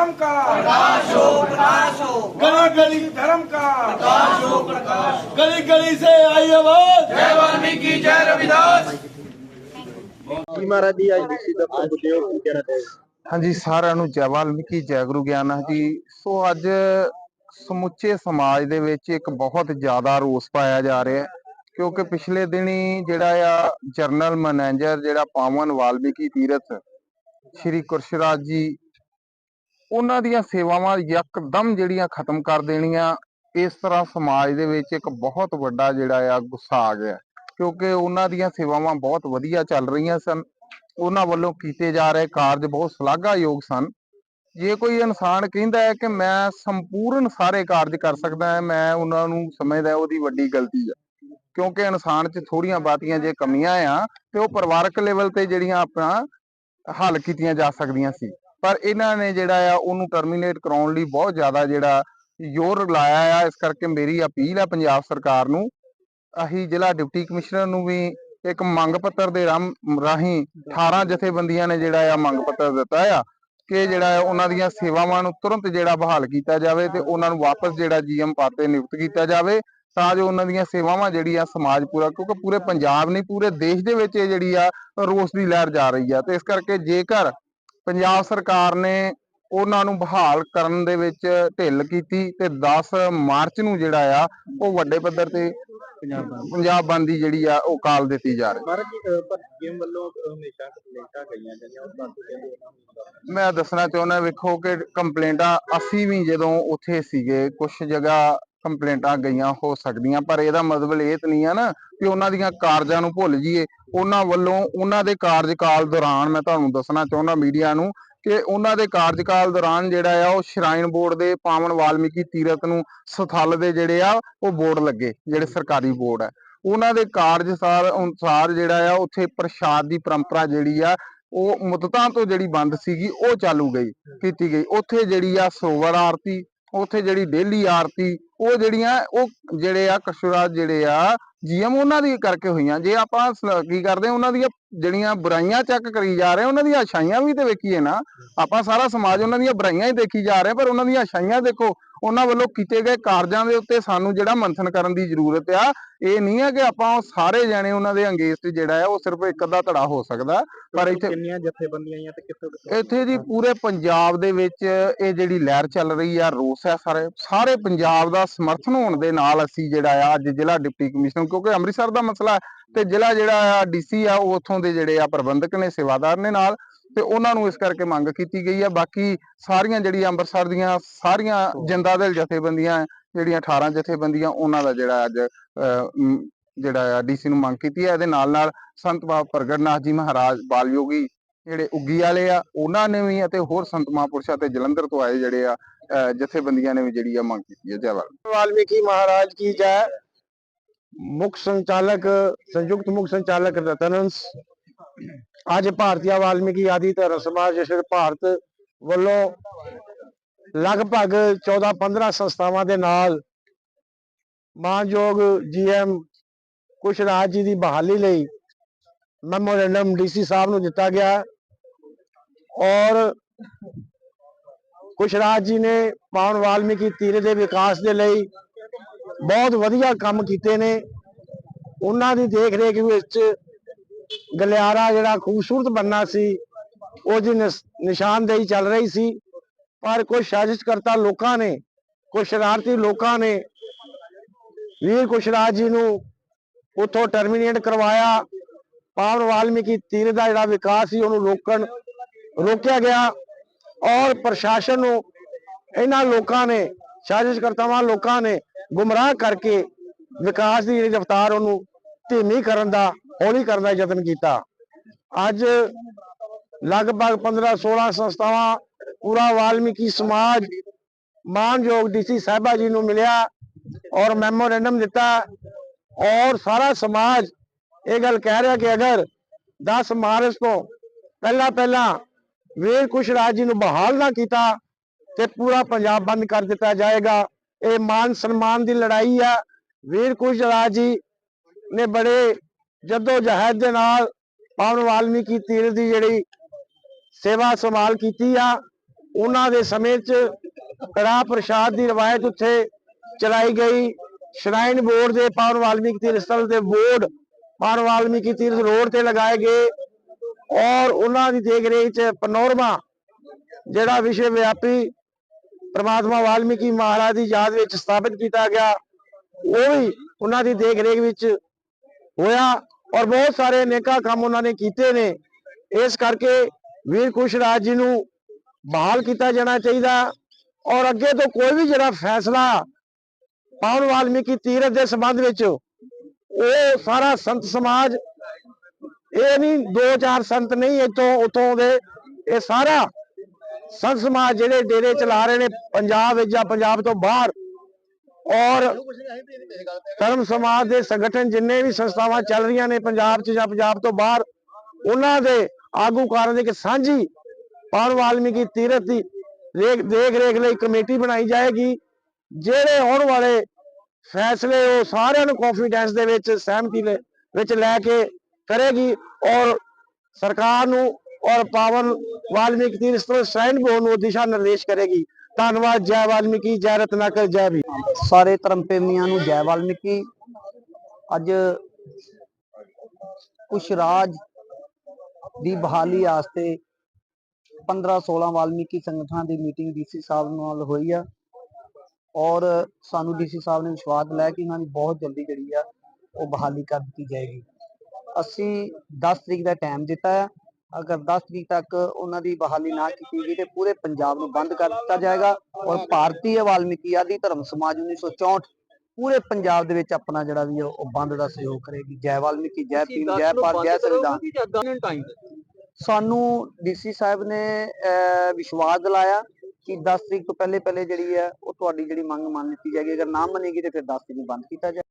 वाल्मीकि धर्म का प्रकाश हो प्रकाश हो गली गली धर्म का प्रकाश हो प्रकाश गली गली से आई आवाज जय वाल्मीकि जय रविदास ਕੀ ਮਹਾਰਾਜ ਜੀ ਅੱਜ ਡੀਸੀ ਦਫ਼ਤਰ ਪੁੱਜੇ ਹੋ ਕੀ ਕਹਿਣਾ ਚਾਹੋਗੇ ਹਾਂਜੀ ਸਾਰਿਆਂ ਨੂੰ ਜੈ ਵਾਲਮੀਕੀ ਜੈ ਗੁਰੂ ਗਿਆਨ ਜੀ ਸੋ ਅੱਜ ਸਮੁੱਚੇ ਸਮਾਜ ਦੇ ਵਿੱਚ ਇੱਕ ਬਹੁਤ ਜ਼ਿਆਦਾ ਰੋਸ ਪਾਇਆ ਜਾ ਰਿਹਾ ਹੈ ਕਿਉਂਕਿ ਪਿਛਲੇ ਦਿਨੀ ਜਿਹੜਾ ਆ ਜਰਨਲ ਮੈਨੇਜਰ ਜਿਹੜਾ ਪਾਵਨ ਵਾਲਮੀਕੀ ਤੀਰਥ ਸ਼੍ਰੀ ਕੁਰਸ਼ਰਾਜ ਜੀ ਉਹਨਾਂ ਦੀਆਂ ਸੇਵਾਵਾਂ ਯਕਦਮ ਜਿਹੜੀਆਂ ਖਤਮ ਕਰ ਦੇਣੀਆਂ, ਇਸ ਤਰ੍ਹਾਂ ਸਮਾਜ ਦੇ ਵਿੱਚ ਇੱਕ ਬਹੁਤ ਵੱਡਾ ਜਿਹੜਾ ਆ ਗੁੱਸਾ ਆ ਗਿਆ। ਕਿਉਂਕਿ ਉਹਨਾਂ ਦੀਆਂ ਸੇਵਾਵਾਂ ਬਹੁਤ ਵਧੀਆ ਚੱਲ ਰਹੀਆਂ ਸਨ। ਉਹਨਾਂ ਵੱਲੋਂ ਕੀਤੇ ਜਾ ਰਹੇ ਕਾਰਜ ਬਹੁਤ ਸ਼ਲਾਘਾਯੋਗ ਸਨ। ਜੇ ਕੋਈ ਇਨਸਾਨ ਕਹਿੰਦਾ ਹੈ ਕਿ ਮੈਂ ਸੰਪੂਰਨ ਸਾਰੇ ਕਾਰਜ ਕਰ ਸਕਦਾ ਹਾਂ, ਮੈਂ ਉਹਨਾਂ ਨੂੰ ਸਮਝਦਾ ਉਹਦੀ ਵੱਡੀ ਗਲਤੀ ਹੈ ਕਿਉਂਕਿ ਇਨਸਾਨ 'ਚ ਥੋੜੀਆਂ ਬਾਤੀਆਂ ਜੇ ਕਮੀਆਂ ਆ, ਤੇ ਉਹ ਪਰਿਵਾਰਕ ਲੈਵਲ ਤੇ ਜਿਹੜੀਆਂ ਆਪਾਂ ਹੱਲ ਕੀਤੀਆਂ ਜਾ ਸਕਦੀਆਂ ਸੀ। ਪਰ ਇਹਨਾਂ ਨੇ ਜਿਹੜਾ ਆ ਉਹਨੂੰ ਟਰਮੀਨੇਟ ਕਰਾਉਣ ਲਈ ਬਹੁਤ ਜ਼ਿਆਦਾ ਜਿਹੜਾ ਜ਼ੋਰ ਲਾਇਆ ਆ। ਇਸ ਕਰਕੇ ਮੇਰੀ ਅਪੀਲ ਆ ਪੰਜਾਬ ਸਰਕਾਰ ਨੂੰ। ਅਸੀਂ ਜ਼ਿਲ੍ਹਾ ਡਿਪਟੀ ਕਮਿਸ਼ਨਰ ਨੂੰ ਵੀ ਇੱਕ ਮੰਗ ਪੱਤਰ ਦੇ ਰਾਮ- ਰਾਹੀਂ 18 ਜਥੇਬੰਦੀਆਂ ਨੇ ਜਿਹੜਾ ਆ ਮੰਗ ਪੱਤਰ ਦਿੱਤਾ ਆ ਕਿ ਜਿਹੜਾ ਉਹਨਾਂ ਦੀਆਂ ਸੇਵਾਵਾਂ ਨੂੰ ਤੁਰੰਤ ਜਿਹੜਾ ਬਹਾਲ ਕੀਤਾ ਜਾਵੇ ਤੇ ਉਹਨਾਂ ਨੂੰ ਵਾਪਸ ਜਿਹੜਾ ਜੀਐਮ ਪਾਤੇ ਨਿਯੁਕਤ ਕੀਤਾ ਜਾਵੇ ਤਾਂ ਜੋ ਉਹਨਾਂ ਦੀਆਂ ਸੇਵਾਵਾਂ ਜਿਹੜੀ ਆ ਸਮਾਜ ਪੂਰਾ, ਕਿਉਂਕਿ ਪੂਰੇ ਪੰਜਾਬ ਨਹੀਂ, ਪੂਰੇ ਦੇਸ਼ ਦੇ ਵਿੱਚ ਇਹ ਜਿਹੜੀ ਆ ਰੋਸ ਦੀ ਲਹਿਰ ਜਾ ਰਹੀ ਆ। ਤੇ ਇਸ ਕਰਕੇ ਜੇਕਰ ਪੰਜਾਬ ਸਰਕਾਰ ਨੇ ਉਹਨਾਂ ਨੂੰ ਬਹਾਲ ਕਰਨ ਦੇ ਵਿੱਚ ਢਿੱਲ ਕੀਤੀ ਤੇ 10 ਮਾਰਚ ਨੂੰ ਜਿਹੜਾ ਆ ਉਹ ਵੱਡੇ ਪੱਧਰ ਤੇ ਪੰਜਾਬ ਬੰਦ ਦੀ ਜਿਹੜੀ ਆ ਉਹ ਕਾਲ ਦਿੱਤੀ ਜਾ ਰਹੀ। ਮੈਂ ਦੱਸਣਾ ਚਾਹੁੰਦਾ ਵੇਖੋ ਕਿ ਕੰਪਲੇਂਟਾਂ ਅਸੀਂ ਵੀ ਜਦੋਂ ਉੱਥੇ ਸੀਗੇ ਕੁਝ ਜਗ੍ਹਾ ਕੰਪਲੇਂਟਾਂ ਗਈਆਂ ਹੋ ਸਕਦੀਆਂ, ਪਰ ਇਹਦਾ ਮਤਲਬ ਇਹ ਤਾਂ ਨਹੀਂ ਆ ਨਾ ਕਿ ਉਹਨਾਂ ਦੀਆਂ ਕਾਰਜਾਂ ਨੂੰ ਭੁੱਲ ਜਾਈਏ। ਉਹਨਾਂ ਵੱਲੋਂ ਉਹਨਾਂ ਦੇ ਕਾਰਜਕਾਲ ਦੌਰਾਨ ਮੈਂ ਤੁਹਾਨੂੰ ਦੱਸਣਾ ਚਾਹੁੰਦਾ ਮੀਡੀਆ ਨੂੰ ਕਿ ਉਹਨਾਂ ਦੇ ਕਾਰਜਕਾਲ ਦੌਰਾਨ ਜਿਹੜਾ ਆ, ਉਹ ਸ਼ਰਾਈਨ ਬੋਰਡ ਦੇ ਪਾਵਨ ਵਾਲਮੀਕੀ ਤੀਰਥ ਨੂੰ ਸਥਲ ਦੇ ਜਿਹੜੇ ਆ, ਉਹ ਬੋਰਡ ਲੱਗੇ, ਜਿਹੜੇ ਸਰਕਾਰੀ ਬੋਰਡ ਆ। ਉਹਨਾਂ ਦੇ ਕਾਰਜਸਾਰ ਅਨੁਸਾਰ ਜਿਹੜਾ ਆ, ਉੱਥੇ ਪ੍ਰਸ਼ਾਦ ਦੀ ਪਰੰਪਰਾ ਜਿਹੜੀ ਆ, ਉਹ ਮੁੱਦਤਾਂ ਤੋਂ ਜਿਹੜੀ ਬੰਦ ਸੀਗੀ, ਉਹ ਚਾਲੂ ਗਈ, ਕੀਤੀ ਗਈ। ਉੱਥੇ ਜਿਹੜੀ ਆ ਸੋਵਰ ਆਰਤੀ ਉੱਥੇ ਜਿਹੜੀ ਡੇਲੀ ਆਰਤੀ, ਉਹ ਜਿਹੜੀਆਂ, ਉਹ ਜਿਹੜੇ ਆ ਕਸ਼ੂਰਾ ਜਿਹੜੇ ਆ, ਜੀਐਮ ਉਹਨਾਂ ਦੀ ਕਰਕੇ ਹੋਈਆਂ। ਜੇ ਆਪਾਂ ਕੀ ਕਰਦੇ, ਉਹਨਾਂ ਦੀਆਂ ਜਿਹੜੀਆਂ ਬੁਰਾਈਆਂ ਚੈੱਕ ਕਰੀ ਜਾ ਰਹੇ, ਉਹਨਾਂ ਦੀਆਂ ਅਛਾਈਆਂ ਵੀ ਤੇ ਵੇਖੀਏ ਨਾ, ਆਪਾਂ ਸਾਰਾ ਸਮਾਜ ਉਹਨਾਂ ਦੀਆਂ ਬੁਰਾਈਆਂ ਹੀ ਦੇਖੀ ਜਾ ਰਿਹਾ, ਪਰ ਉਹਨਾਂ ਦੀਆਂ ਅਛਾਈਆਂ ਦੇਖੋ। ਉਹਨਾਂ ਵੱਲੋਂ ਕੀਤੇ ਗਏ ਕਾਰਜਾਂ ਦੇ ਉੱਤੇ ਸਾਨੂੰ ਜਿਹੜਾ ਮੰਥਨ ਕਰਨ ਦੀ ਜ਼ਰੂਰਤ ਆ ਇਹ ਨਹੀਂ ਹੈ ਕਿ ਆਪਾਂ ਉਹ ਸਾਰੇ ਜਾਣੇ ਉਹਨਾਂ ਦੇ ਅੰਗੇਸਟ ਜਿਹੜਾ ਆ ਉਹ ਸਿਰਫ ਇੱਕ ਅੱਧਾ ਧੜਾ ਹੋ ਸਕਦਾ ਪਰ ਇੱਥੇ ਕਿੰਨੀਆਂ ਜਥੇਬੰਦੀਆਂ ਆਈਆਂ ਤੇ ਕਿੱਥੋਂ ਕਿੱਥੋਂ ਇੱਥੇ ਜੀ ਪੂਰੇ ਪੰਜਾਬ ਦੇ ਵਿੱਚ ਇਹ ਜਿਹੜੀ ਲਹਿਰ ਚੱਲ ਰਹੀ ਆ ਰੋਸ ਹੈ ਸਾਰੇ ਸਾਰੇ ਪੰਜਾਬ ਦਾ ਸਮਰਥਨ ਹੋਣ ਦੇ ਨਾਲ ਅਸੀਂ ਜਿਹੜਾ ਆ ਅੱਜ ਜ਼ਿਲ੍ਹਾ ਡਿਪਟੀ ਕਮਿਸ਼ਨਰ ਕਿਉਂਕਿ ਅੰਮ੍ਰਿਤਸਰ ਦਾ ਮਸਲਾ ਹੈ ਤੇ ਜ਼ਿਲ੍ਹਾ ਜਿਹੜਾ ਆ ਡੀਸੀ ਆ ਉਹ ਉੱਥੋਂ ਦੇ ਜਿਹੜੇ ਆ ਪ੍ਰਬੰਧਕ ਨੇ ਸੇਵਾਦਾਰ ਨੇ ਨਾਲ ਤੇ ਉਹਨਾਂ ਨੂੰ ਇਸ ਕਰਕੇ ਮੰਗ ਕੀਤੀ ਗਈ ਹੈ ਬਾਕੀ ਸਾਰੀਆਂ ਜਿਹੜੀ ਅੰਮ੍ਰਿਤਸਰ ਦੀਆਂ ਸਾਰੀਆਂ ਜਿੰਦਾਦਿਲ ਜਥੇਬੰਦੀਆਂ ਜਿਹੜੀਆਂ 18 ਜਥੇਬੰਦੀਆਂ ਉਹਨਾਂ ਦਾ ਜਿਹੜਾ ਅੱਜ ਜਿਹੜਾ ਆ ਡੀਸੀ ਨੂੰ ਮੰਗ ਕੀਤੀ ਹੈ ਇਹਦੇ ਨਾਲ ਨਾਲ ਸੰਤ ਬਾਬ ਪ੍ਰਗਟਨਾਥ ਜੀ ਮਹਾਰਾਜ ਬਾਲਯੋਗੀ ਜਿਹੜੇ ਉੱਗੀ ਵਾਲੇ ਆ ਉਹਨਾਂ ਨੇ ਵੀ ਅਤੇ ਹੋਰ ਸੰਤ ਮਹਾਂਪੁਰਸ਼ਾਂ ਤੇ ਜਲੰਧਰ ਤੋਂ ਆਏ ਜਿਹੜੇ ਆ ਜਥੇਬੰਦੀਆਂ ਨੇ ਵੀ ਜਿਹੜੀ ਆ ਮੰਗ ਕੀਤੀ ਹੈ ਜੈਵਾਲ ਵਾਲਮੀਕੀ ਮਹਾਰਾਜ ਕੀ ਜੈ? ਮੁਖ ਸੰਚਾਲਕ ਸੰਯੁਕਤ ਮੁਖ ਸੰਚਾਲਕ ਰਤਨੰਸ ਅੱਜ ਭਾਰਤੀ ਵਾਲਮੀਕੀ ਆਦਿ ਧਰਮ ਸਮਾਜ ਜਸ਼ਨ ਭਾਰਤ ਵੱਲੋਂ ਲਗਭਗ 14-15 ਸੰਸਥਾਵਾਂ ਦੇ ਨਾਲ ਮਾਨਯੋਗ ਜੀਐਮ ਕੁਸ਼ਰਾਜ ਜੀ ਦੀ ਬਹਾਲੀ ਲਈ ਮੈਮੋਰੈਂਡਮ ਡੀਸੀ ਸਾਹਿਬ ਨੂੰ ਦਿੱਤਾ ਗਿਆ ਔਰ ਕੁਸ਼ ਰਾਜ ਜੀ ਨੇ ਪਾਉਣ ਵਾਲਮੀਕੀ ਤੀਰ ਦੇ ਵਿਕਾਸ ਦੇ ਲਈ ਬਹੁਤ ਵਧੀਆ ਕੰਮ ਕੀਤੇ ਨੇ। ਉਹਨਾਂ ਦੀ ਦੇਖ ਰੇਖ ਵਿੱਚ ਗਲਿਆਰਾ ਜਿਹੜਾ ਖੂਬਸੂਰਤ ਬੰਨਾ ਸੀ ਉਹਦੀ ਨਿਸ਼ਾਨਦੇਹੀ ਚੱਲ ਰਹੀ ਸੀ। ਪਰ ਕੁਝ ਸਾਜ਼ਿਸ਼ਕਰਤਾ ਲੋਕਾਂ ਨੇ ਕੁਝ ਸ਼ਰਾਰਤੀ ਲੋਕਾਂ ਨੇ ਵੀਰ ਕੁਸ਼ਰਾਜ ਜੀ ਨੂੰ ਉੱਥੋਂ ਟਰਮੀਨੇਟ ਕਰਵਾਇਆ। ਪਾਵਨ ਵਾਲਮੀਕੀ ਤੀਰ ਦਾ ਜਿਹੜਾ ਵਿਕਾਸ ਸੀ, ਉਹਨੂੰ ਰੋਕਣ, ਰੋਕਿਆ ਗਿਆ। ਔਰ ਪ੍ਰਸ਼ਾਸਨ ਨੂੰ ਇਹਨਾਂ ਲੋਕਾਂ ਨੇ, ਸਾਜ਼ਿਸ਼ਕਰਤਾਵਾਂ ਲੋਕਾਂ ਨੇ ਗੁੰਮਰਾਹ ਕਰਕੇ ਵਿਕਾਸ ਦੀ ਜਿਹੜੀ ਰਫ਼ਤਾਰ ਉਹਨੂੰ ਧੀਮੀ ਕਰਨ ਦਾ ਹੌਲੀ ਕਰਨ ਦਾ ਯਤਨ ਕੀਤਾ। ਅੱਜ ਲਗਭਗ 15 16 ਸੰਸਥਾਵਾਂ, ਪੂਰਾ ਵਾਲਮੀਕੀ ਸਮਾਜ, ਮਾਨਯੋਗ ਡੀਸੀ ਸਾਹਿਬਾ ਜੀ ਨੂੰ ਮਿਲਿਆ ਔਰ ਮੈਮੋਰੈਂਡਮ ਦਿੱਤਾ ਔਰ ਸਾਰਾ ਸਮਾਜ ਇਹ ਗੱਲ ਕਹਿ ਰਿਹਾ ਕਿ ਅਗਰ 10 ਮਾਰਚ ਤੋਂ ਪਹਿਲਾਂ ਪਹਿਲਾਂ ਵੀਰ ਕੁਸ਼ਰਾਜ ਜੀ ਨੂੰ ਬਹਾਲ ਨਾ ਕੀਤਾ ਤੇ ਪੂਰਾ ਪੰਜਾਬ ਬੰਦ ਕਰ ਦਿੱਤਾ ਜਾਏਗਾ। ਇਹ ਮਾਨ ਸਨਮਾਨ ਦੀ ਲੜਾਈ ਆ। ਵੀਰ ਕੁਸ਼ਰਾਜ ਜੀ ਨੇ ਬੜੇ ਜਦੋਂ ਜਹਿਦ ਦੇ ਨਾਲ ਪਾਵਨ ਵਾਲਮੀਕੀ ਤੀਰਥ ਦੀ ਜਿਹੜੀ ਸੇਵਾ ਸੰਭਾਲ ਕੀਤੀ ਆ, ਉਹਨਾਂ ਦੇ ਸਮੇਂ 'ਚ ਕੜਾ ਪ੍ਰਸ਼ਾਦ ਦੀ ਰਵਾਇਤ ਉੱਥੇ ਚਲਾਈ ਗਈ। ਸ਼ਰਾਈਨ ਬੋਰਡ ਦੇ ਪਾਵਨ ਵਾਲਮੀਕੀ ਤੀਰਥ ਸਥਲ ਦੇ ਬੋਰਡ ਪਾਵਨ ਵਾਲਮੀਕੀ ਤੀਰਥ ਰੋਡ ਤੇ ਲਗਾਏ ਗਏ ਔਰ ਉਹਨਾਂ ਦੀ ਦੇਖ ਰੇਖ 'ਚ ਪਨੋਰਮਾ, ਜਿਹੜਾ ਵਿਸ਼ਵ ਵਿਆਪੀ ਪ੍ਰਮਾਤਮਾ ਵਾਲਮੀਕੀ ਮਹਾਰਾਜ ਦੀ ਯਾਦ ਵਿੱਚ ਸਥਾਪਿਤ ਕੀਤਾ ਗਿਆ, ਉਹ ਵੀ ਉਹਨਾਂ ਦੀ ਦੇਖ ਰੇਖ ਵਿੱਚ ਹੋਇਆ। ਔਰ ਬਹੁਤ ਸਾਰੇ ਨੇਕਾ ਕੰਮ ਉਹਨਾਂ ਨੇ ਕੀਤੇ ਨੇ। ਇਸ ਕਰਕੇ ਵੀਰ ਕੁਸ਼ ਰਾਜ ਜੀ ਨੂੰ ਬਹਾਲ ਕੀਤਾ ਜਾਣਾ ਚਾਹੀਦਾ। ਔਰ ਅੱਗੇ ਤੋਂ ਕੋਈ ਵੀ ਜਿਹੜਾ ਫੈਸਲਾ ਪਾਉਣ ਵਾਲਮੀਕੀ ਤੀਰਥ ਦੇ ਸੰਬੰਧ ਵਿੱਚ, ਉਹ ਸਾਰਾ ਸੰਤ ਸਮਾਜ, ਇਹ ਨਹੀਂ ਦੋ ਚਾਰ ਸੰਤ ਨਹੀਂ, ਇੱਥੋਂ ਉਥੋਂ ਦੇ, ਇਹ ਸਾਰਾ ਸੰਤ ਸਮਾਜ ਜਿਹੜੇ ਡੇਰੇ ਚਲਾ ਰਹੇ ਨੇ, ਪੰਜਾਬ ਵਿੱਚ ਜਾਂ ਪੰਜਾਬ ਤੋਂ ਬਾਹਰ ਔਰ ਧਰਮ ਸਮਾਜ ਦੇ ਸੰਗਠਨ ਜਿੰਨੇ ਵੀ ਸੰਸਥਾਵਾਂ ਚੱਲ ਰਹੀਆਂ ਨੇ ਪੰਜਾਬ 'ਚ ਜਾਂ ਪੰਜਾਬ ਤੋਂ ਬਾਹਰ ਉਹਨਾਂ ਦੇ ਆਗੂ ਕਾਰਨ ਦੀ ਇੱਕ ਸਾਂਝੀ ਪਾਵਨ ਵਾਲਮੀਕੀ ਤੀਰਥ ਦੀ ਦੇਖ ਦੇਖ ਰੇਖ ਲਈ ਕਮੇਟੀ ਬਣਾਈ ਜਾਏਗੀ ਜਿਹੜੇ ਆਉਣ ਵਾਲੇ ਫੈਸਲੇ ਉਹ ਸਾਰਿਆਂ ਨੂੰ ਕੌਨਫੀਡੈਂਸ ਦੇ ਵਿੱਚ ਸਹਿਮਤੀ ਦੇ ਵਿੱਚ ਲੈ ਕੇ ਕਰੇਗੀ ਔਰ ਸਰਕਾਰ ਨੂੰ ਔਰ ਪਾਵਨ ਵਾਲਮੀਕੀ ਤੀਰਥ ਸ਼੍ਰਾਈਨ ਬੋਰਡ ਨੂੰ ਦਿਸ਼ਾ ਨਿਰਦੇਸ਼ ਕਰੇਗੀ। ਧੰਨਵਾਦ, ਜੈ ਵਾਲਮੀਕੀ, ਜੈ ਰਤਨਾਕਰ, ਜੈ ਵੀ ਸਾਰੇ ਧਰਮ ਪ੍ਰੇਮੀਆਂ ਨੂੰ ਜੈ ਵਾਲਮੀਕੀ। ਅੱਜ ਕੁਛ ਰਾਜ ਦੀ ਬਹਾਲੀ ਆਸਤੇ 15 16 ਵਾਲਮੀਕੀ ਸੰਗਠਨਾਂ ਦੀ ਮੀਟਿੰਗ ਡੀਸੀ ਸਾਹਿਬ ਨਾਲ ਹੋਈ ਆ। ਔਰ ਸਾਨੂੰ ਡੀਸੀ ਸਾਹਿਬ ਨੇ ਵਿਸ਼ਵਾਸ ਦਿਲਾਇਆ ਕਿ ਇਹਨਾਂ ਦੀ ਬਹੁਤ ਜਲਦੀ ਜਿਹੜੀ ਆ, ਉਹ ਬਹਾਲੀ ਕਰ ਦਿੱਤੀ ਜਾਏਗੀ। ਅਸੀਂ 10 ਤਰੀਕ ਦਾ ਟਾਈਮ ਦਿੱਤਾ ਆ। ਅਗਰ 10 ਤਰੀਕ ਤੱਕ ਉਹਨਾਂ ਦੀ ਬਹਾਲੀ ਨਾ ਕੀਤੀ ਗਈ ਤੇ ਪੂਰੇ ਪੰਜਾਬ ਨੂੰ ਬੰਦ ਕਰ ਦਿੱਤਾ ਜਾਏਗਾ ਔਰ ਭਾਰਤੀ ਵਾਲਮੀਕੀ ਆਦਿ ਧਰਮ ਸਮਾਜ 1964 ਪੂਰੇ ਪੰਜਾਬ ਦੇ ਵਿੱਚ ਆਪਣਾ ਜਿਹੜਾ ਵੀ ਉਹ ਬੰਦ ਦਾ ਸਹਿਯੋਗ ਕਰੇਗੀ। ਜੈ ਵਾਲਮੀਕੀ ਜੈ ਭੀਮ ਜੈ ਭਾਰਤ ਜੈ ਸੰਵਿਧਾਨ। ਸਾਨੂੰ ਡੀਸੀ ਸਾਹਿਬ ਨੇ ਵਿਸ਼ਵਾਸ ਦਿਲਾਇਆ ਕਿ 10 ਤਰੀਕ ਤੋਂ ਪਹਿਲੇ ਪਹਿਲੇ ਜਿਹੜੀ ਹੈ ਉਹ ਤੁਹਾਡੀ ਜਿਹੜੀ ਮੰਗ ਮੰਨ ਲਿੱਤੀ ਜਾਏਗੀ। ਅਗਰ ਨਾ ਮੰਨੇਗੀ ਤੇ ਫਿਰ 10 ਤਰੀਕ ਨੂੰ ਬੰਦ ਕੀਤਾ ਜਾਏ